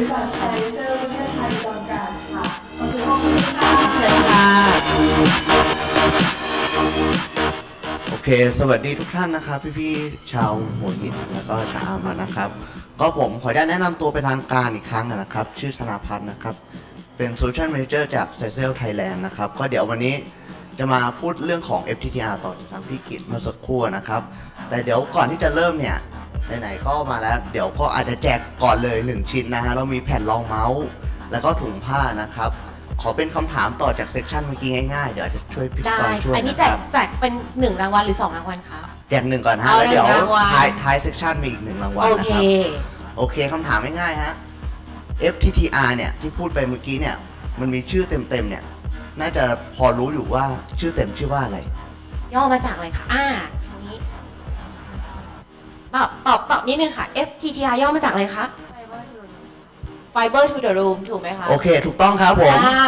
ริษัทไซเซอร์ประเทศไทยจำกัดค่ะขอบคุณห้องนี้ค่ะเชิญค่ะโอเค สวัสดีทุกท่านนะครับ พี่ๆชาวหัวหินแล้วก็ชาวอามานะครับ ก็ผมขออนุญาตแนะนำตัวเป็นทางการอีกครั้งนะครับ ชื่อธนาพัฒน์นะครับ เป็น Solution Manager จาก c s e l Thailand นะครับ ก็เดี๋ยววันนี้จะมาพูดเรื่องของ FTTR ต่อจากทางพี่กิจเมื่อสักครู่นะครับ แต่เดี๋ยวก่อนที่จะเริ่มเนี่ย ไหนๆก็มาแล้ว เดี๋ยวก็อาจจะแจกก่อนเลย 1 ชิ้นนะฮะ เรามีแผ่นรองเมาส์ แล้วก็ถุงผ้านะครับ ขอเป็นคำถามต่อจากเซสชันเมื่อกี้ง่ายๆ เดี๋ยวอาจจะช่วยพี่ได้ กรณ์ช่วยอันนี้นะแจคกรับแจกเป็นหนึ่งรางวัลหรือสองรางวัลคะ แจกหนึ่งก่อนฮะเอาแล้วเดี๋ยวหนึ่งรางวัล ท้ายท้ายเซสชันมีอีกหนึ่งรางวัลโอนะเค ครับ โอเคคำถามง่ายๆฮะ FTTR เนี่ย ที่พูดไปเมื่อกี้เนี่ย มันมีชื่อเต็มๆเนี่ย น่าจะพอรู้อยู่ว่าชื่อเต็มชื่อว่าอะไร ย่อมาจากอะไรคะอ่าทางนี้ ตอบตอบตอบนิดนึงค่ะ FTTR ย่อมาจากอะไรคะ Fiber to the room ถูกไหมคะโอเค ถูกต้องครับผม อ่า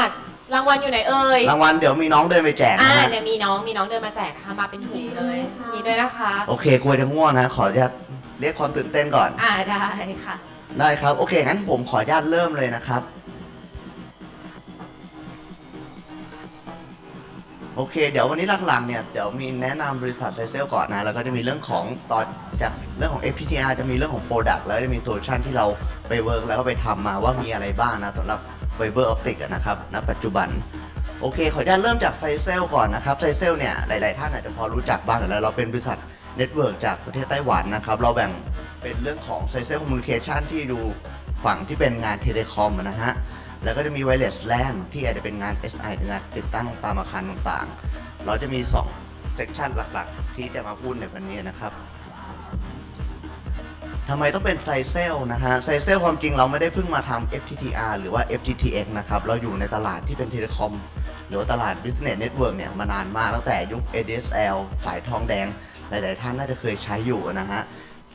รางวัลอยู่ไหนเอ่ย รางวัลเดี๋ยวมีน้องเดินไปแจกอ่านะฮะเดี๋ยวมีน้องมีน้องเดินมาแจกนะคะมาเป็นถุงเลยนี่ด้วยนะคะ โอเคกลัวจะง่วงนะ ขออนุญาตเรียกความตื่นเต้นก่อน อ่าได้ค่ะ ได้ครับ โอเค งั้นผมขออนุญาตเริ่มเลยนะครับ โอเค เดี๋ยววันนี้หลักๆเนี่ยเดี๋ยวมีแนะนำบริษัทไซเซลก่อนนะ แล้วก็จะมีเรื่องของตอนจากเรื่องของ FPTR จะมีเรื่องของ Product แล้วจะมีโซลูชันที่เราไปเวิร์กแล้วก็ไปทำมาว่ามีอะไรบ้างนะสำหรับไฟเบอร์ออปติกนะครับณปัจจุบันโอเค ขออนุญาตเริ่มจากไซเซลก่อนนะครับไซเซลเนี่ยหลาย ๆ ท่านอาจจะพอรู้จักบ้างอยู่แล้วเราเป็นบริษัทเน็ตเวิร์กจากประเทศไต้หวันนะครับ เราแบ่งเป็นเรื่องของไซเซลคอมมูนิเคชันที่ดูฝั่งที่เป็นงานเทเลคอมนะฮะ แล้วก็จะมีไวเลสแลนที่อาจจะเป็นงาน SI หรืองานติดตั้งตามอาคารต่างๆ เราจะมี2เซกชันหลักๆ ที่จะมาพูดในวันนี้นะครับทำไมต้องเป็นไซเซลนะฮะไซเซลความจริงเราไม่ได้เพิ่งมาทำ FTTR หรือว่า FTTX นะครับ เราอยู่ในตลาดที่เป็นเทเลคอมหรือว่าตลาด Business Network เนี่ยมานานมากตั้งแต่ยุค ADSL สายทองแดง หลาย ๆ ท่านน่าจะเคยใช้อยู่นะฮะ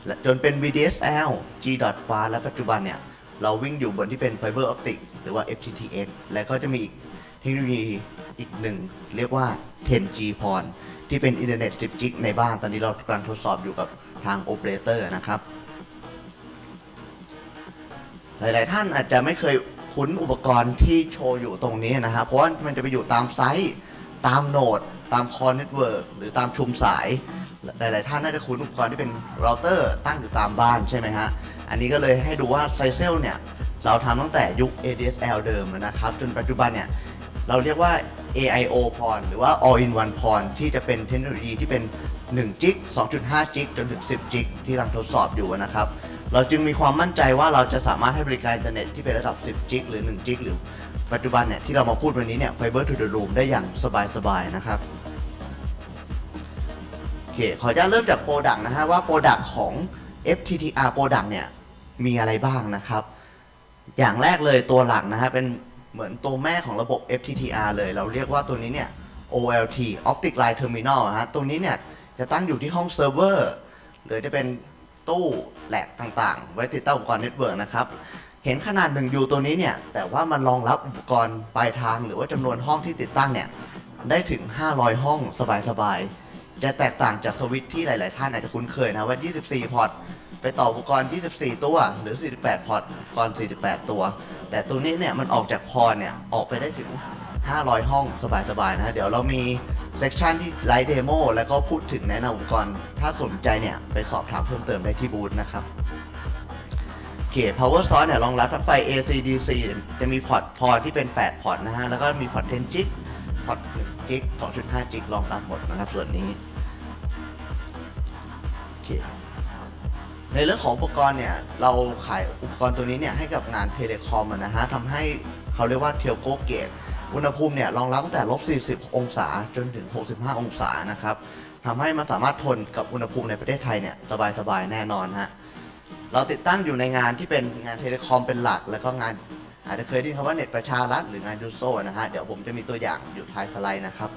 และจนเป็น VDSL G. Fast และปัจจุบันเนี่ย เราวิ่งอยู่บนที่เป็น Fiber Optic หรือว่า FTTX และก็จะมีเทคโนโลยีอีกหนึ่ง เรียกว่า 10G PON ที่เป็นอินเทอร์เน็ต 10 g ในบ้าน ตอนนี้เรากำลังทดสอบอยู่กับทางโอเปอเรเตอร์นะครับ หลาย ๆ ท่านอาจจะไม่เคยคุ้นอุปกรณ์ที่โชว์อยู่ตรงนี้นะครับ เพราะว่ามันจะไปอยู่ตามไซต์ ตามโนด ตามคอ r เน็ตเวิร์กหรือตามชุมสาย หลาย ๆ ท่านน่าจะคุ้นอุปกรณ์ที่เป็นเราเตอร์ตั้งอยู่ตามบ้านใช่ไหมฮะ อันนี้ก็เลยให้ดูว่าไซเซลเนี่ย เราทำตั้งแต่ยุค ADSL เดิมนะครับ จนปัจจุบันเนี่ย เราเรียกว่า AIO PON หรือว่า All in One PON ที่จะเป็นเทคโนโลยีที่เป็น1จิก2.5จิกจนถึง 10จิกที่กำลังทดสอบอยู่นะครับ เราจึงมีความมั่นใจว่าเราจะสามารถให้บริการอินเทอร์เน็ตที่เป็นระดับ 10จิกหรือ1จิกหรือปัจจุบันเนี่ยที่เรามาพูดวันนี้เนี่ย Fiber to the Room ได้อย่างสบายๆนะครับโอเคขออนุญาตเริ่มจากโปรดักต์นะฮะว่าโปรดักต์ของ FTTR โปรดักต์เนี่ย มีอะไรบ้างนะครับ อย่างแรกเลยตัวหลักนะฮะเป็นเหมือนตัวแม่ของระบบ FTTR เลย เราเรียกว่าตัวนี้เนี่ย OLT Optic Line Terminal นะฮะตรงนี้เนี่ยจะตั้งอยู่ที่ห้องเซิร์ฟเวอร์หรือจะเป็นตู้แหลกต่างๆ ไว้ติดตั้งอุปกรณ์เน็ตเวิร์กนะครับ เห็นขนาด1 U ตัวนี้เนี่ย แต่ว่ามันรองรับอุปกรณ์ปลายทาง หรือว่าจำนวนห้องที่ติดตั้งเนี่ย ได้ถึง 500 ห้องสบายๆ จะแตกต่างจากสวิตช์ที่หลาย ๆ ท่านอาจจะคุ้นเคยนะว่า 24 พอร์ต ไปต่ออุปกรณ์ 24 ตัว หรือ 48 พอร์ตอุปกรณ์ 48 ตัว แต่ตัวนี้เนี่ยมันออกจากพอร์ตเนี่ยออกไปได้ถึง 500 ห้องสบายๆนะฮะเดี๋ยวเรามีเซกชันที่ไลฟ์เดโมแล้วก็พูดถึงแนะนำอุปกรณ์ ถ้าสนใจเนี่ยไปสอบถามเพิ่มเติมได้ที่บูธนะครับโอเค power source เนี่ยรองรับทั้งไฟ AC DC จะมีพอร์ตพอร์ตที่เป็น 8 พอร์ตนะฮะ แล้วก็มีพอร์ต10จิกพอร์ต1จิก2.5จิกรองรับหมดนะครับส่วนนี้โอเค ในเรื่องของอุปกรณ์เนี่ยเราขายอุปกรณ์ตัวนี้เนี่ยให้กับงานเทเลคอมนะฮะทำให้เขาเรียกว่าเทลโกเกตอุณหภูมิเนี่ยรองรับตั้งแต่ลบ 40 องศาจนถึง 65 องศานะครับทำให้มันสามารถทนกับอุณหภูมิในประเทศไทยเนี่ยสบายๆแน่นอนฮะเราติดตั้งอยู่ในงานที่เป็นงานเทเลคอมเป็นหลัก แล้วก็งานอาจจะเคยได้ยินคำว่าเน็ตประชารัฐหรืองานยูโซนะฮะเดี๋ยวผมจะมีตัวอย่างอยู่ท้ายสไลด์นะครับ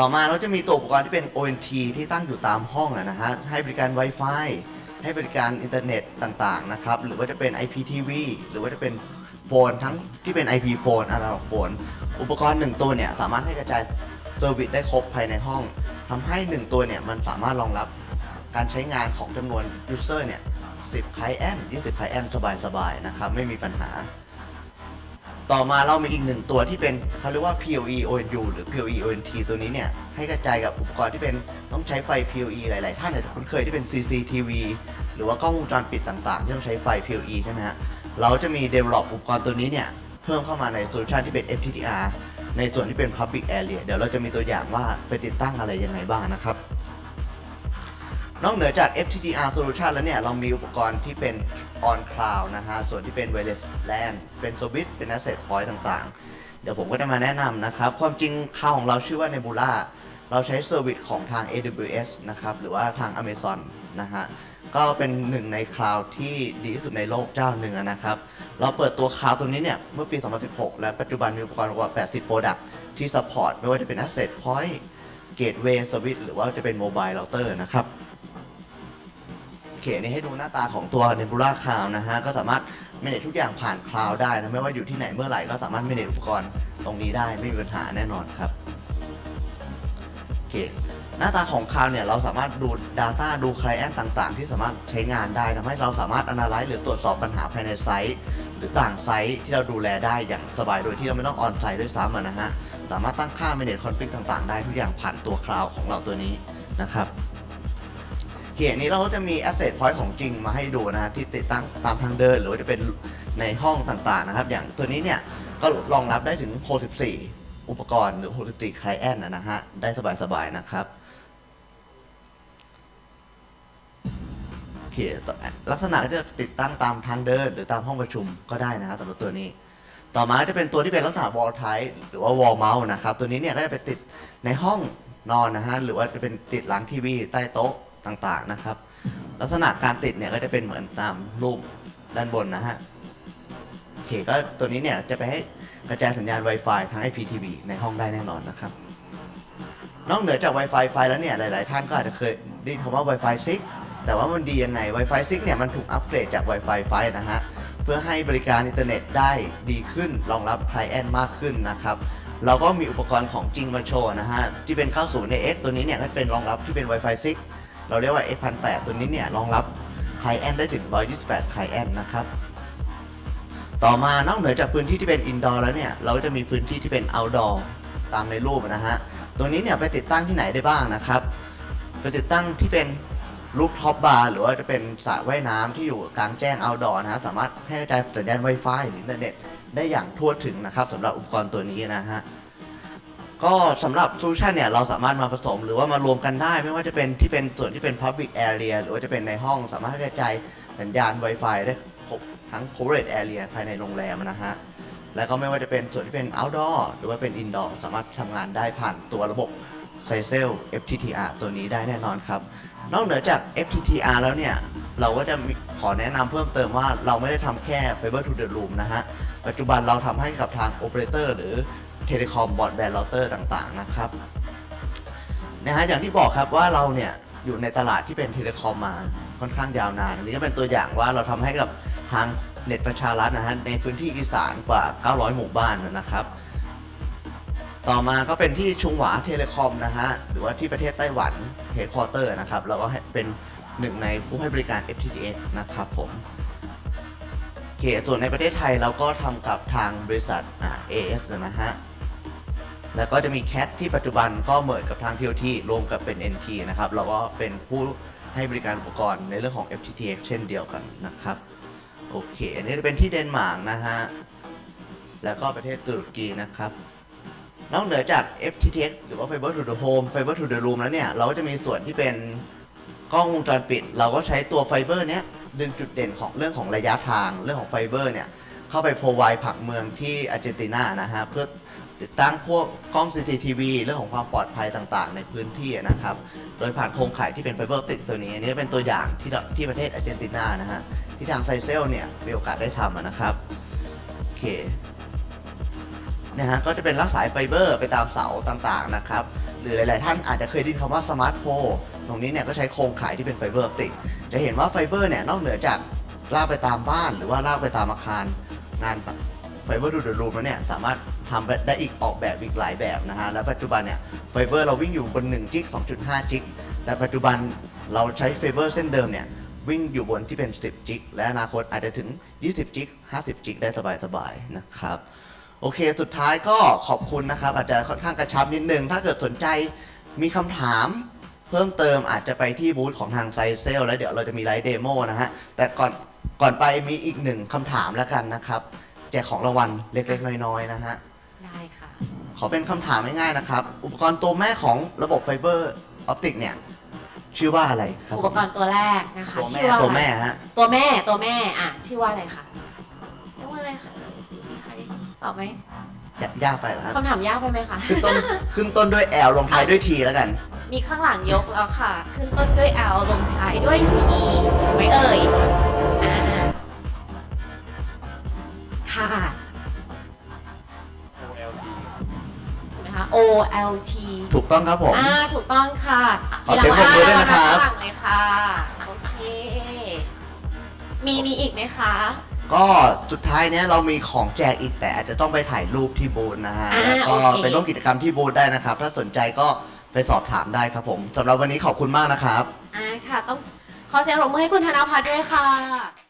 ต่อมาเราจะมีตัวอุปกรณ์ที่เป็น ONT ที่ตั้งอยู่ตามห้องนะฮะ ให้บริการ Wi-Fi ให้บริการอินเทอร์เน็ตต่างๆนะครับ หรือว่าจะเป็น IPTV หรือว่าจะเป็นโฟนทั้งที่เป็น IP โฟนอะนาล็อกโฟน อุปกรณ์หนึ่งตัวเนี่ยสามารถให้กระจายเซอร์วิสได้ครบภายในห้องทำให้หนึ่งตัวเนี่ยมันสามารถรองรับการใช้งานของจำนวนยูเซอร์เนี่ย10ไคลแอน20ไคลแอนสบายๆนะครับ ไม่มีปัญหา ต่อมาเรามีอีกหนึ่งตัวที่เป็นเขาเรียกว่า PoE ONU หรือ PoE ONT ตัวนี้เนี่ยให้กระจายกับอุปกรณ์ที่เป็นต้องใช้ไฟ PoE หลาย ๆ ท่านอาจจะคุ้นเคยที่เป็น CCTV หรือว่ากล้องวงจรปิดต่าง ๆ ที่ต้องใช้ไฟ PoE ใช่ไหมฮะเราจะมี develop อุปกรณ์ตัวนี้เนี่ยเพิ่มเข้ามาในโซลูชันที่เป็น FTTR ในส่วนที่เป็น Public Area เดี๋ยวเราจะมีตัวอย่างว่าไปติดตั้งอะไรยังไงบ้างนะครับ นอกเหนือจาก FTTR solution แล้วเนี่ย เรามีอุปกรณ์ที่เป็น on cloud นะฮะ ส่วนที่เป็น wireless LAN เป็น s w i t เป็น asset point ต่างๆ เดี๋ยวผมก็จะมาแนะนำนะครับ ความจริงคลาของเราชื่อว่า Nebula เราใช้เซอร์วิสของทาง AWS นะครับ หรือว่าทาง Amazon นะฮะ ก็เป็นหนึ่งในคลาวที่ดีที่สุดในโลกเจ้าหนึ่งนะครับ เราเปิดตัวคลาวตัวนี้เนี่ย เมื่อปี 2016 และปัจจุบันมีอุปกรณ์กว่า 80 Product ที่ support ไม่ว่าจะเป็น asset point gateway switch หรือว่าจะเป็น mobile router นะครับ เคนี่ให้ดูหน้าตาของตัว Nebula Cloud นะฮะ ก็สามารถ manage ทุกอย่างผ่าน Cloud ได้นะไม่ว่าอยู่ที่ไหนเมื่อไหร่ก็สามารถ manage อุปกรณ์ตรงนี้ได้ไม่มีปัญหาแน่นอนครับโอเคหน้าตาของ Cloud เนี่ยเราสามารถดู Data ดู Client ต่างๆ ที่สามารถใช้งานได้ทำให้เราสามารถ analyze หรือตรวจสอบปัญหาภายในไซต์ หรือต่างไซต์ที่เราดูแลได้อย่างสบายโดยที่เราไม่ต้องออนไซต์ด้วยซ้ำนะฮะสามารถตั้งค่า manage config ต่างๆ ได้ทุกอย่างผ่านตัว Cloud ของเราตัวนี้นะครับ เกียร์นี้เราก็จะมี asset point ของจริงมาให้ดูนะฮะที่ติดตั้งตามทางเดิน หรือว่าจะเป็นในห้องต่างๆนะครับ อย่างตัวนี้เนี่ยก็รองรับได้ถึง 64 อุปกรณ์หรือ 64 client นะนะฮะได้สบายๆนะครับเคต่อลักษณะก็จะติดตั้งตามทางเดิน หรือตามห้องประชุมก็ได้นะฮะสำหรับตัวนี้ ต่อมาจะเป็นตัวที่เป็นลักษณะ wall type หรือว่า wall mount นะครับ ตัวนี้เนี่ยก็จะไปติดในห้องนอนนะฮะหรือว่าจะเป็นติดหลังทีวีใต้โต๊ะ ต่างๆนะครับ ลักษณะการติดเนี่ยก็จะเป็นเหมือนตามรูปด้านบนนะฮะโอเคก็ตัวนี้เนี่ยจะไปให้กระจายสัญญาณ Wi-Fi ทาง IPTV ในห้องได้แน่นอนนะครับ นอกเหนือจาก Wi-Fi ไฟแล้วเนี่ยหลาย ๆ ท่านก็อาจจะเคยได้ยินคำว่า Wi-Fi 6 แต่ว่ามันดียังไง Wi-Fi 6 เนี่ยมันถูกอัปเกรดจาก Wi-Fi 5 นะฮะ เพื่อให้บริการอินเทอร์เน็ตได้ดีขึ้น รองรับไคลเอนต์มากขึ้นนะครับเราก็มีอุปกรณ์ของจริงมาโชว์นะฮะ ที่เป็น 90 X ตัวนี้เนี่ยก็เป็นรองรับที่เป็น Wi-Fi 6 เราเรียกว่า X108 ตัวนี้เนี่ยรองรับไคลเอนต์ได้ถึง 128ไคลเอนต์นะครับ ต่อมานอกเหนือจากพื้นที่ที่เป็นอินดอร์แล้วเนี่ย เราก็จะมีพื้นที่ที่เป็นเอาท์ดอร์ตามในรูปนะฮะ ตัวนี้เนี่ยไปติดตั้งที่ไหนได้บ้างนะครับ ไปติดตั้งที่เป็นรูปท็อปบาร์หรือว่าจะเป็นสระว่ายน้ำที่อยู่กลางแจ้งเอาท์ดอร์นะฮะ สามารถให้กระจายสัญญาณ Wi-Fi หรืออินเทอร์เน็ตได้อย่างทั่วถึงนะครับสำหรับอุปกรณ์ตัวนี้นะฮะ ก็สำหรับโซลูชันเนี่ยเราสามารถมาผสมหรือว่ามารวมกันได้ ไม่ว่าจะเป็นที่เป็นส่วนที่เป็น Public Area หรือว่าจะเป็นในห้องสามารถกระจายสัญญาณ Wi-Fi ได้ครบทั้ง coverage area ภายในโรงแรมนะฮะ แล้วก็ไม่ว่าจะเป็นส่วนที่เป็น outdoor หรือว่าเป็น indoor สามารถทำงานได้ผ่านตัวระบบ s i c e l FTTR ตัวนี้ได้แน่นอนครับ นอกเหนือจาก FTTR แล้วเนี่ย เราก็จะขอแนะนำเพิ่มเติมว่าเราไม่ได้ทำแค่ Fiber to the Room นะฮะ ปัจจุบันเราทำให้กับทาง Operator หรือ Telecom Broadband Router ต่างๆนะครับนะฮะอย่างที่บอกครับว่าเราเนี่ยอยู่ในตลาดที่เป็นเทเลคอมมาค่อนข้างยาวนานอันนี้ก็เป็นตัวอย่างว่าเราทำให้กับทางเน็ตประชารัฐนะฮะในพื้นที่อีสานกว่า 900 หมู่บ้านนะครับ ต่อมาก็เป็นที่ชุงหวาเทเลคอมนะฮะหรือว่าที่ประเทศไต้หวันเฮดค q อเตอร์นะครับเราก็เป็นหนึ่งในผู้ให้บริการ FTTX นะครับผม เคส่วนในประเทศไทยเราก็ทำกับทางบริษัทอ่า AS นะฮะ แล้วก็จะมี CAT ที่ปัจจุบันก็เหมือนกับทาง TOT รวมกับเป็น NT นะครับ เราก็เป็นผู้ให้บริการอุปกรณ์ในเรื่องของ FTTX เช่นเดียวกันนะครับ โอเค อันนี้จะเป็นที่เดนมาร์กนะฮะ แล้วก็ประเทศตุรกีนะครับ นอกเหนือจาก FTTX หรือว่า Fiber to the Home Fiber to the Room แล้วเนี่ย เราก็จะมีส่วนที่เป็นกล้องวงจรปิด เราก็ใช้ตัวไฟเบอร์เนี้ย ดึงจุดเด่นของเรื่องของระยะทางเรื่องของไฟเบอร์เนี่ยเข้าไปโพรไวผังเมืองที่อาร์เจนตินานะฮะเพื่อติดตั้งพวกกล้อง CCTV เรื่องของความปลอดภัยต่างๆ ในพื้นที่นะครับ โดยผ่านโครงข่ายที่เป็นไฟเบอร์ติดตัวนี้ อันนี้เป็นตัวอย่างที่ที่ประเทศอาร์เจนตินานะฮะที่ทางไซเซลเนี่ยมีโอกาสได้ทำนะครับโอเคนะฮะก็จะเป็นลักสายไฟเบอร์ไปตามเสาต่างๆนะครับ หรือหลายๆท่านอาจจะเคยได้ยินคำว่าสมาร์ทโฟตรงนี้เนี่ยก็ใช้โครงข่ายที่เป็นไฟเบอร์ออปติก จะเห็นว่าไฟเบอร์เนี่ยนอกเหนือจากลากไปตามบ้านหรือว่าลากไปตามอาคาร งานไฟเบอร์ดูดรูมแล้วเนี่ยสามารถทำได้อีกออกแบบอีกหลายแบบนะฮะแล้วปัจจุบันเนี่ยไฟเบอร์เราวิ่งอยู่บน1จิก2.5 จิก แต่ปัจจุบันเราใช้ไฟเบอร์เส้นเดิมเนี่ยวิ่งอยู่บนที่เป็น 10 จิก และอนาคตอาจจะถึง 20 จิก 50 จิก ได้สบายๆนะครับ โอเค สุดท้ายก็ขอบคุณนะครับ อาจจะค่อนข้างกระชับนิดนึง ถ้าเกิดสนใจมีคำถาม เพิ่มเติมอาจจะไปที่บูธของทางไซเซลแล้วเดี๋ยวเราจะมีไลฟ์เดโมนะฮะ แต่ก่อนก่อนไปมีอีกหนึ่งคำถามแล้วกันนะครับ แจกของรางวัลเล็กๆ น้อยๆนะฮะ ได้ค่ะ ขอเป็นคำถามง่ายๆนะครับ อุปกรณ์ตัวแม่ของระบบไฟเบอร์ออปติกเนี่ย ชื่อว่าอะไรครับอุปกรณ์ตัวแรกนะคะตัวชื่แม่อว่าตัวอะไรแม่ฮะ ตัวแม่ตัวแม่อะชื่อว่าอะไรคะชื่อว่าอะไรคะใครตอบไหมยยากไปแล้วคำถามยากไปไหมคะ ขึ้นต้นขึ้นต้นด้วย L ลงท้ายด้วย T แล้วกัน มีข้างหลังยกแล้วค่ะ ขึ้นต้นด้วย L ลงท้ายด้วย T ถูกไหมเอ่ยอ่าค่ะ OLT ถูกไหมคะ O L T ถูกต้องครับผม อ่าถูกต้องค่ะขอเสียงปรบมือด้วยนะครับข้างหลังเลยค่ะโอเค มีมีอีกไหมคะ ก็สุดท้ายเนี้ยเรามีของแจกอีกแต่อาจจะต้องไปถ่ายรูปที่บูธนะฮะอ่าแล้วก็โอเค ไปร่วมกิจกรรมที่บูธได้นะครับ ถ้าสนใจก็ ไปสอบถามได้ครับผมสำหรับวันนี้ขอบคุณมากนะครับ อ่าค่ะ ต้องขอเสียงปรบมือให้คุณธนพัฒน์ด้วยค่ะ